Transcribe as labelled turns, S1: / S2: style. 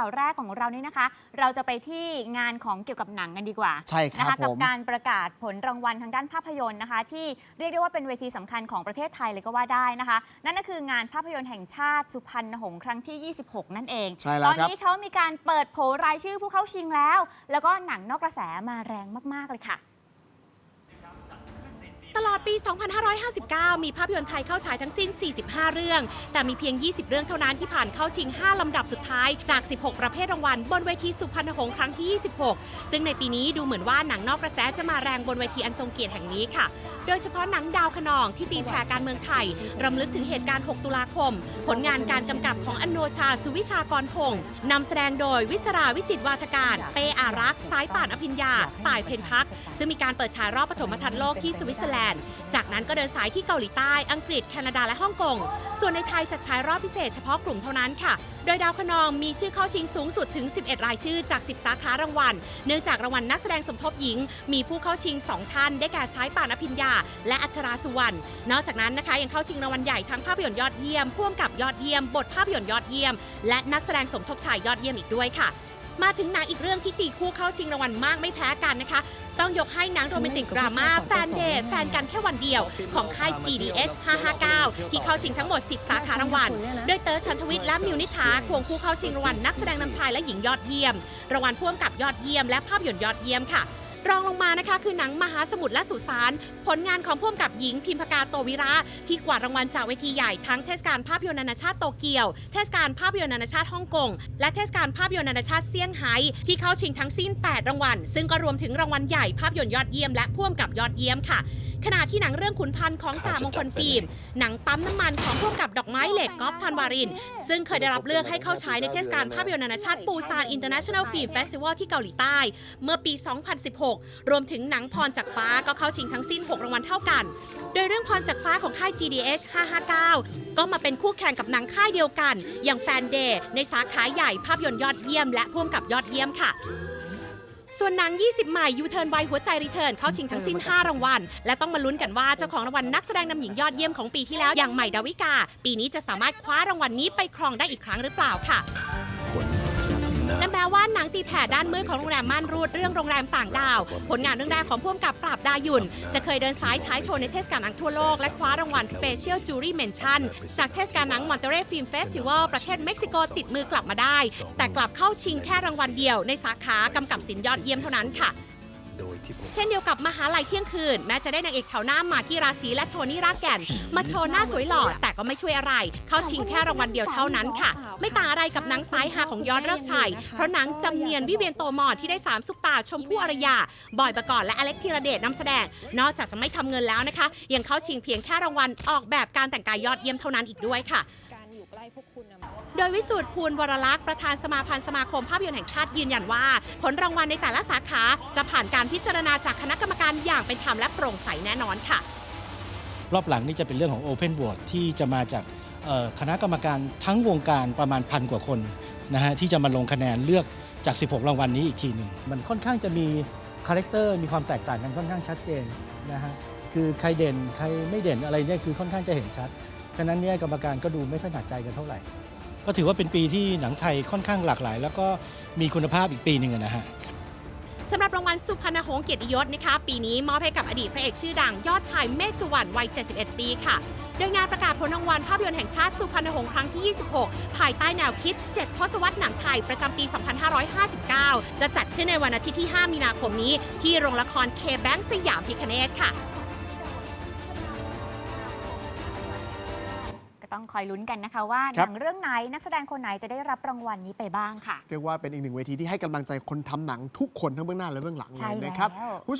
S1: ข่าวแรกของเรานี่นะคะ เราจะไปที่งานของเกี่ยวกับหนังกันดีกว่า
S2: ใช่ครับ
S1: นะคะ
S2: ผม
S1: กับการประกาศผลรางวัลทางด้านภาพยนตร์นะคะ ที่เรียกได้ว่าเป็นเวทีสำคัญของประเทศไทยเลยก็ว่าได้นะคะ นั่นก็คืองานภาพยนตร์แห่งชาติสุพรรณหงส์ครั้งที่ 26 นั่นเอง
S2: ใช่แล้ว
S1: ตอน
S2: ครับ
S1: นี้เขามีการเปิดโผรายชื่อผู้เข้าชิงแล้ว แล้วก็หนังนอกกระแสมาแรงมากๆเลยค่ะ
S3: ตลอดปี 2559 มีภาพยนตร์ไทยเข้าฉายทั้งสิ้น 45 เรื่อง แต่มีเพียง 20 เรื่องเท่านั้นที่ผ่านเข้าชิง 5 ลำดับสุดท้ายจาก 16 ประเภทรางวัลบนเวทีสุพรรณหงส์ครั้งที่ 26 ซึ่งในปีนี้ดูเหมือนว่าหนังนอกกระแสจะมาแรงบนเวทีอันทรงเกียรติแห่งนี้ค่ะ โดยเฉพาะหนังดาวคะนองที่ตีแผ่การเมืองไทยรำลึกถึงเหตุการณ์ 6 ตุลาคม ผลงานการกำกับของอนโนชาสุวิชากรพงศ์นำแสดงโดยวิศราวิจิตวาทการ เปอารักษ์สายป่านอภิญญาต่ายเพนพัก ซึ่งมีการเปิดฉายรอบปฐมทัศน์โลกที่สวิตเซอร์แลนด์จากนั้นก็เดินสายที่เกาหลีใต้ อังกฤษ แคนาดาและฮ่องกง ส่วนในไทยจัดฉายรอบพิเศษเฉพาะกลุ่มเท่านั้นค่ะ โดยดาวคะนองมีชื่อเข้าชิงสูงสุดถึง 11 รายชื่อจาก 10 สาขารางวัล เนื่องจากรางวัลนักแสดงสมทบหญิง มีผู้เข้าชิง 2 ท่าน ได้แก่สายป่านอภิญญา และอัชราสุวรรณ นอกจากนั้นนะคะยังเข้าชิงรางวัลใหญ่ทั้งภาพยนตร์ยอดเยี่ยมพ่วงกับยอดเยี่ยม บทภาพยนตร์ยอดเยี่ยม และนักแสดงสมทบชายยอดเยี่ยมอีกด้วยค่ะ มาถึงหนังอีกเรื่องที่ตีคู่เข้าชิงรางวัลมากไม่แพ้กันนะคะ ต้องยกให้หนังโรแมนติกดราม่าแฟนเดย์แฟนกันแค่วันเดียว ของค่าย GDS 559 ที่เข้าชิงทั้งหมด 10 สาขารางวัล โดยเต๋อชันทวิทย์และมิวนิษฐาควงคู่เข้าชิงรางวัลนักแสดงนำชายและหญิงยอดเยี่ยม รางวัลพ่วงกับยอดเยี่ยมและภาพยนตร์ยอดเยี่ยมค่ะ รองลงมานะคะคือหนังมหาสมุทรและสุสานผลงานของพ่วงกับหญิงพิมพกาโตวิระ ที่กวาดรางวัลจากเวทีใหญ่ทั้งเทศกาลภาพยนตร์นานาชาติโตเกียว เทศกาลภาพยนตร์นานาชาติฮ่องกง และเทศกาลภาพยนตร์นานาชาติเซี่ยงไฮ้ที่เข้าชิงทั้งสิ้น 8 รางวัล ซึ่งก็รวมถึงรางวัลใหญ่ภาพยนตร์ยอดเยี่ยมและพ่วงกับยอดเยี่ยมค่ะ ขณะที่หนังเรื่องขุนพันธ์ของสามงคลฟิล์ม หนังปั๊มน้ำมันของพวงกับดอกไม้เหล็กกอล์ฟธันวาริน ซึ่งเคยได้รับเลือกให้เข้าฉายในเทศกาลภาพยนตร์นานาชาติปูซานอินเตอร์เนชั่นแนลฟิล์มเฟสติวัลที่เกาหลีใต้ เมื่อปี 2016 รวมถึงหนังพรจากฟ้าก็เข้าชิงทั้งสิ้น 6 รางวัลเท่ากัน โดยเรื่องพรจากฟ้าของค่าย GDH 559 ก็มาเป็นคู่แข่งกับหนังค่ายเดียวกัน อย่างแฟนเดย์ในสาขาใหญ่ภาพยนตร์ยอดเยี่ยม และพ่วงกับยอดเยี่ยมค่ะ ส่วนหนัง 20 ใหม่ยูเทิร์นไวหัวใจรีเทิร์นเข้าชิงทั้งสิ้น 5 รางวัล และต้องมาลุ้นกันว่าเจ้าของรางวัลนักแสดงนำหญิงยอดเยี่ยมของปีที่แล้วอย่างใหม่ดาวิกา ปีนี้จะสามารถคว้ารางวัลนี้ไปครองได้อีกครั้งหรือเปล่าค่ะ นั่นแปลว่าหนังตีแผ่ด้านมืดของโรงแรมม่านรูดเรื่องโรงแรมต่างดาว ผลงานเรื่องแรกของพ่วงกับปราบดายุน จะเคยเดินสายฉายโชว์ในเทศกาลหนังทั่วโลก และคว้ารางวัล Special Jury Mention จากเทศกาลหนังมอนเตเรฟิล์มเฟสติวัลประเทศเม็กซิโกติดมือกลับมาได้ แต่กลับเข้าชิงแค่รางวัลเดียวในสาขากำกับสินยอดเยี่ยมเท่านั้นค่ะ เช่นเดียวกับมหาลัยเที่ยงคืน แม้จะได้นางเอกแถวหน้าหมากกี้ราศีและโทนี่รากแก่น มาโชว์หน้าสวยหล่อ แต่ก็ไม่ช่วยอะไร เข้าชิงแค่รางวัลเดียวเท่านั้นค่ะ ไม่ต่างอะไรกับหนังสายฮาของยอดเลิกชัย เพราะหนังจำเนียนวิเวียนโตมอนที่ได้สามซุปตาชมพู่อารยา บอยประกอบและอเล็กธีรเดชนำแสดง นอกจากจะไม่ทำเงินแล้วนะคะ ยังเข้าชิงเพียงแค่รางวัลออกแบบการแต่งกายยอดเยี่ยมเท่านั้นอีกด้วยค่ะ
S4: การอยู่ใกล้พวกคุณนะ
S3: โดยวิสุทธ์ภูลวรลักษณ์ประธานสมาพันธ์สมาคมภาพยนตร์แห่งชาติยืนยันว่า ผลรางวัลในแต่ละสาขาจะผ่านการพิจารณาจากคณะกรรมการอย่างเป็นธรรมและโปร่งใสแน่นอนค่ะ
S5: รอบหลังนี่จะเป็นเรื่องของ Open b o a r d ที่จะมาจากคณะกรรมการทั้งวงการประมาณพันกว่าคนนะฮะที่จะมาลงคะแนนเลือกจาก 16 รางวัลนี้อีกทีหนึ่งมันค่อนข้างจะมีคาแรคเตอร์มีความแตกต่างกันค่อนข้างชัดเจนนะฮะคือใครเด่นใครไม่เด่นอะไรเนี่ยคือค่อนข้างจะเห็นชัด ฉะนั้นเนี่ยกรรมการก็ดูไม่ค่อยหนักใจกันเท่าไหร่ ก็ถือว่าเป็นปีที่หนังไทยค่อนข้างหลากหลาย แล้วก็มีคุณภาพอีกปีหนึ่งนะฮะ
S3: สำหรับรางวัลสุพรรณหงส์เกียรติยศนะคะ ปีนี้มอบให้กับอดีตพระเอกชื่อดัง ยอดชายเมฆสุวรรณวัย 71 ปีค่ะ โดยงานประกาศผลรางวัลภาพยนตร์แห่งชาติสุพรรณหงส์ครั้งที่ 26 ภายใต้แนวคิด 7 ทศวรรษหนังไทยประจำปี 2559 จะจัดขึ้นในวันอาทิตย์ที่ 5 มีนาคมนี้ ที่โรงละครเคแบงสยามพิคเนตค่ะ
S1: ต้องคอยลุ้นกันนะคะว่าห
S2: ครับ
S1: นังเรื่องไหนนักแสดงคนไหนจะได้รับรางวัลนี้ไปบ้างค่ะ
S2: เรียกว่าเป็นอีกหนึ่งเวทีที่ให้กำลังใจคนทำหนังทุกคนทั้งเบื้องหน้าและเบื้องหลังเล
S1: ใช่
S2: ย
S1: แล้ว
S2: นะครับผู้ชม